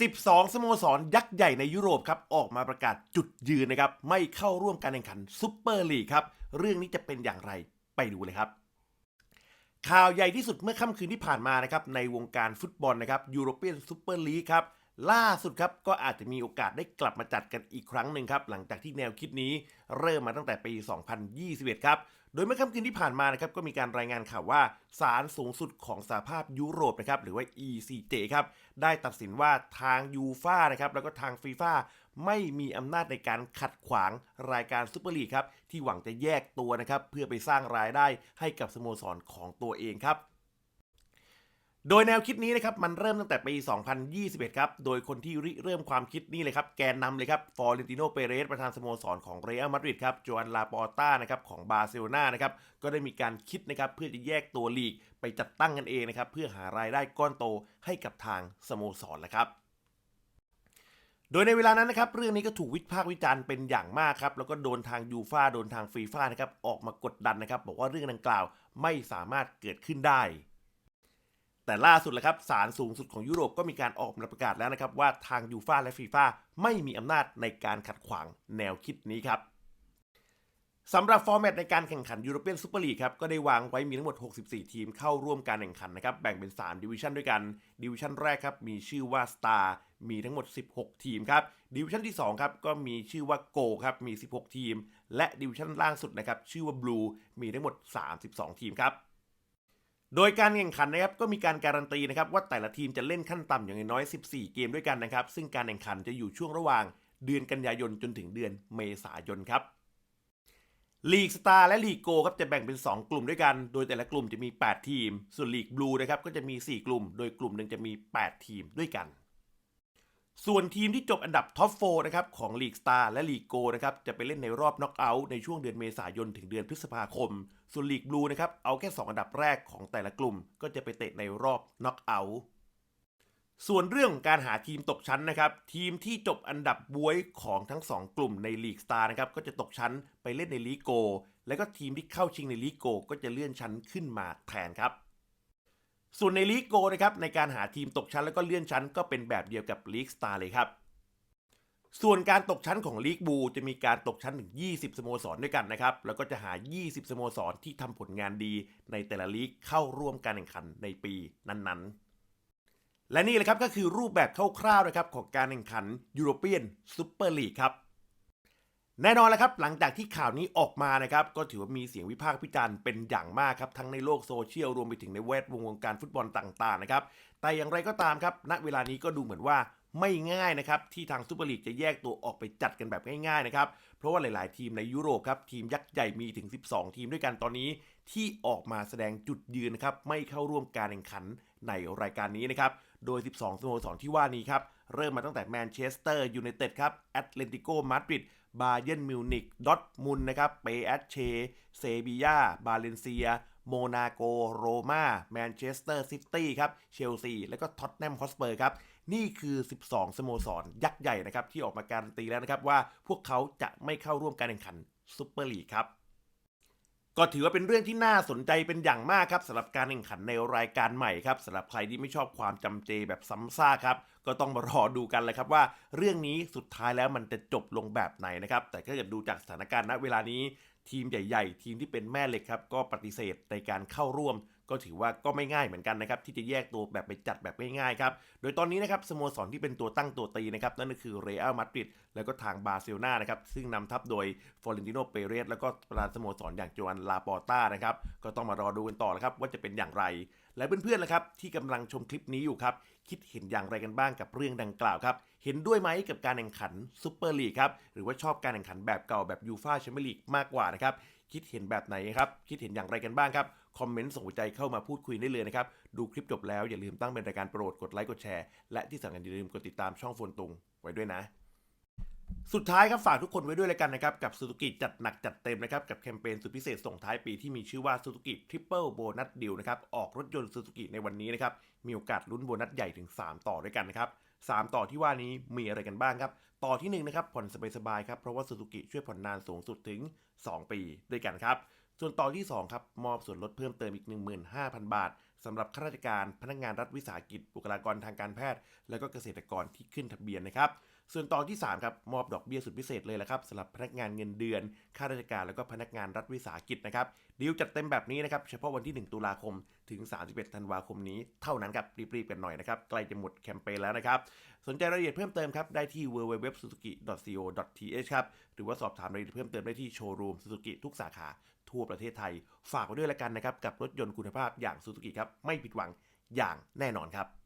12 สโมสรยักษ์ใหญ่ในยุโรปครับออกมาประกาศจุดยืนนะครับ ไม่เข้าร่วมการแข่งขันซุปเปอร์ลีกครับ เรื่องนี้จะเป็นอย่างไรไปดูเลยครับ ข่าวใหญ่ที่สุดเมื่อค่ำคืนที่ผ่านมานะครับในวงการฟุตบอลนะครับยูโรเปียนซูเปอร์ลีกครับ ล่าสุดครับก็อาจจะมีโอกาสได้กลับมาจัดกันอีกครั้งหนึ่งครับหลังจากที่แนวคิดนี้เริ่มมาตั้งแต่ปี 2021 ครับ โดยเมื่อค่ำคืนที่ผ่านมานะครับก็มีการรายงานข่าวว่าศาลสูงสุดของสหภาพยุโรปนะครับหรือว่า ECJ ครับได้ตัดสินว่าทางยูฟ่านะครับแล้วก็ทางฟีฟ่าไม่มีอำนาจในการขัดขวางรายการซูเปอร์ลีกครับที่หวังจะแยกตัวนะครับเพื่อไปสร้างรายได้ให้กับสโมสรของตัวเองครับ โดยแนวคิดนี้นะครับมันเริ่มตั้งแต่ปี 2021 ครับ โดยคนที่ริเริ่มความคิดนี่เลยครับ แกนนำเลยครับ ฟอร์เรนติโน เปเรส ประธานสโมสรของเรอัลมาดริดครับจอันลาปอร์ต้านะครับของบาร์เซโลนานะครับ ก็ได้มีการคิดนะครับเพื่อจะแยกตัวลีกไปจัดตั้งกันเองนะครับ เพื่อหารายได้ก้อนโตให้กับทางสโมสรและครับโดยในเวลานั้นนะครับเรื่องนี้ก็ถูกวิพากษ์วิจารณ์เป็นอย่างมากครับแล้วก็โดนทางยูฟาโดนทางฟีฟ่านะครับออกมากดดันนะครับบอกว่าเรื่องดังกล่าวไม่สามารถเกิดขึ้นได้ แต่ล่าสุดแล้วครับศาลสูงสุดของยุโรปก็มีการออกมาประกาศแล้วนะครับ ว่าทางยูฟาและฟีฟ่าไม่มีอำนาจในการขัดขวางแนวคิดนี้ครับสำหรับฟอร์แมตในการแข่งขันยูโรเปียนซูเปอร์ลีกครับก็ได้วางไว้มีทั้งหมด 64 ทีมเข้าร่วมการแข่งขันนะครับแบ่งเป็น 3 ดิวิชันด้วยกัน ดิวิชันแรกครับมีชื่อว่า Star มีทั้งหมด 16 ทีมครับดิวิชันที่2ครับก็มีชื่อว่า Go ครับมี 16 ทีม และดิวิชันล่างสุดนะครับชื่อว่า Blue มีทั้งหมด 32 ทีมครับ โดยการแข่งขันนะครับก็มีการการันตีนะครับว่าแต่ละทีมจะเล่นขั้นต่ำอย่างน้อย 14 เกมด้วยกันนะครับ ซึ่งการแข่งขันจะอยู่ช่วงระหว่างเดือนกันยายนจนถึงเดือนเมษายนครับลีกสตาร์และลีกโกครับจะแบ่งเป็น 2 กลุ่มด้วยกัน โดยแต่ละกลุ่มจะมี 8 ทีม ส่วนลีกบลูนะครับก็จะมี 4 กลุ่ม โดยกลุ่มหนึ่งจะมี 8 ทีมด้วยกัน ส่วนทีมที่จบอันดับท็อป4นะครับของลีกสตาร์และลีกโกนะครับจะไปเล่นในรอบน็อกเอาท์ในช่วงเดือนเมษายนถึงเดือนพฤษภาคม ส่วนลีกบลูนะครับเอาแค่ 2 อันดับแรกของแต่ละกลุ่ม ก็จะไปเตะในรอบน็อกเอาท์ส่วนเรื่องการหาทีมตกชั้นนะครับ ทีมที่จบอันดับบวยของทั้ง 2 กลุ่มในลีกสตาร์นะครับก็จะตกชั้นไปเล่นในลีกโก แล้วก็ทีมที่เข้าชิงในลีกโก ก็จะเลื่อนชั้นขึ้นมาแทนครับ ส่วนในลีกโกนะครับในการหาทีมตกชั้นแล้วก็เลื่อนชั้น ก็เป็นแบบเดียวกับลีกสตาร์เลยครับ ส่วนการตกชั้นของลีกบูจะมีการตกชั้นถึง 20 สโมสรด้วยกันนะครับ แล้วก็จะหา 20 สโมสรที่ทำผลงานดีในแต่ละลีกเข้าร่วมการแข่งขันในปีนั้นๆและนี่แหละครับก็คือรูปแบบคร่าวๆนะครับของการแข่งขันยูโรเปียนซูเปอร์ลีกครับ แน่นอนแล้วครับ หลังจากที่ข่าวนี้ออกมานะครับ ก็ถือว่ามีเสียงวิพากษ์วิจารณ์เป็นอย่างมากครับ ทั้งในโลกโซเชียลรวมไปถึงในแวดวงวงการฟุตบอลต่างๆนะครับ แต่อย่างไรก็ตามครับณเวลานี้ก็ดูเหมือนว่าไม่ง่ายนะครับ ที่ทางซูเปอร์ลีกจะแยกตัวออกไปจัดกันแบบง่ายๆนะครับ เพราะว่าหลายๆ ทีมในยุโรปครับ ทีมยักษ์ใหญ่มีถึง 12 ทีมด้วยกันตอนนี้ ที่ออกมาแสดงจุดยืนนะครับไม่เข้าร่วมการแข่งขันในรายการนี้นะครับ โดย 12สโมสรที่ว่านี้ครับเริ่มมาตั้งแต่แมนเชสเตอร์ยูไนเต็ดครับแอตเลติโกมาดริด บาเยนมิวนิกดอทมุนนะครับเปแอตเชเซบียาบาเลนเซีย โมนาโก โรมาแมนเชสเตอร์ซิตี้ครับเชลซี แล้วก็ท็อตแนมฮอสเปอร์ครับนี่คือ 12 สโมสร ยักษ์ใหญ่นะครับ ที่ออกมาการันตีแล้วนะครับว่าพวกเขาจะไม่เข้าร่วมการแข่งขันซูเปอร์ลีกครับ ก็ถือว่าเป็นเรื่องที่น่าสนใจเป็นอย่างมากครับสำหรับการแข่งขันในรายการใหม่ครับสำหรับใครที่ไม่ชอบความจำเจแบบซ้ำซากครับ ก็ต้องมารอดูกันเลยครับว่า เรื่องนี้สุดท้ายแล้วมันจะจบลงแบบไหนนะครับ แต่ถ้าเกิดดูจากสถานการณ์ณเวลานี้ ทีมใหญ่ ๆ ทีมที่เป็นแม่เหล็กครับก็ปฏิเสธในการเข้าร่วม ก็ถือว่าก็ไม่ง่ายเหมือนกันนะครับที่จะแยกตัวแบบไปจัดแบบง่ายๆครับโดยตอนนี้นะครับสโมสรที่เป็นตัวตั้งตัวตีนะครับนั่นก็คือเรอัลมาดริดแล้วก็ทางบาร์เซโลนานะครับซึ่งนำทัพโดยฟลอเรนติโนเปเรสแล้วก็ประธานสโมสรอย่างโจอันลาปอร์ต้านะครับก็ต้องมารอดูกันต่อนะครับว่าจะเป็นอย่างไร และเพื่อนๆนะครับที่กำลังชมคลิปนี้อยู่ครับคิดเห็นอย่างไรกันบ้างกับเรื่องดังกล่าวครับเห็นด้วยไหมกับการแข่งขันซูเปอร์ลีกครับหรือว่าชอบการแข่งขันแบบเก่าแบบยูฟาแชมเปี้ยนลีกมากกว่านะครับคิดเห็นแบบไหนครับคิดเห็นอย่างไรกันบ้างครับ คอมเมนต์ส่งหัวใจเข้ามาพูดคุยได้เลยนะครับ ดูคลิปจบแล้วอย่าลืมตั้งเป็นรายการโปรดกดไลค์กดแชร์ และที่สำคัญอย่าลืมกดติดตามช่องโฟนตุงไว้ด้วยนะ สุดท้ายครับฝากทุกคนไว้ด้วยแล้วกันนะครับ กับ Suzuki จัดหนักจัดเต็มนะครับ กับแคมเปญสุดพิเศษส่งท้ายปีที่มีชื่อว่า Suzuki Triple Bonus Deal นะครับออกรถยนต์ Suzuki ในวันนี้นะครับมีโอกาสลุ้นโบนัสใหญ่ถึง 3 ต่อด้วยกันนะครับ3 ต่อที่ว่านี้มีอะไรกันบ้างครับ ต่อที่1นะครับผ่อนสบายๆครับ เพราะว่า Suzuki ช่วยผ่อนนานสูงสุดถึง 2 ปีด้วยกันครับ ส่วนต่อที่ 2 ครับ มอบส่วนลดเพิ่มเติมอีก 15,000 บาทสำหรับข้าราชการพนักงานรัฐวิสาหกิจบุคลากรทางการแพทย์ และก็เกษตรกรที่ขึ้นทะเบียนนะครับ ส่วนตอนที่ 3 ครับ มอบดอกเบี้ยสุดพิเศษเลยละครับสำหรับพนักงานเงินเดือน ข้าราชการแล้วก็พนักงานรัฐวิสาหกิจนะครับดีลจัดเต็มแบบนี้นะครับ เฉพาะวันที่ 1 ตุลาคมถึง 31 ธันวาคมนี้เท่านั้นครับ รีบๆกันหน่อยนะครับ ใกล้จะหมดแคมเปญแล้วนะครับ สนใจรายละเอียดเพิ่มเติมครับ ได้ที่ www.suzuki.co.th ครับ หรือว่าสอบถามรายละเอียดเพิ่มเติมได้ที่โชว์รูม Suzuki ทุกสาขาทั่วประเทศไทย ฝากไว้ด้วยละกันนะครับกับรถยนต์คุณภาพอย่าง Suzuki ครับไม่ผิดหวังอย่างแน่นอนครับ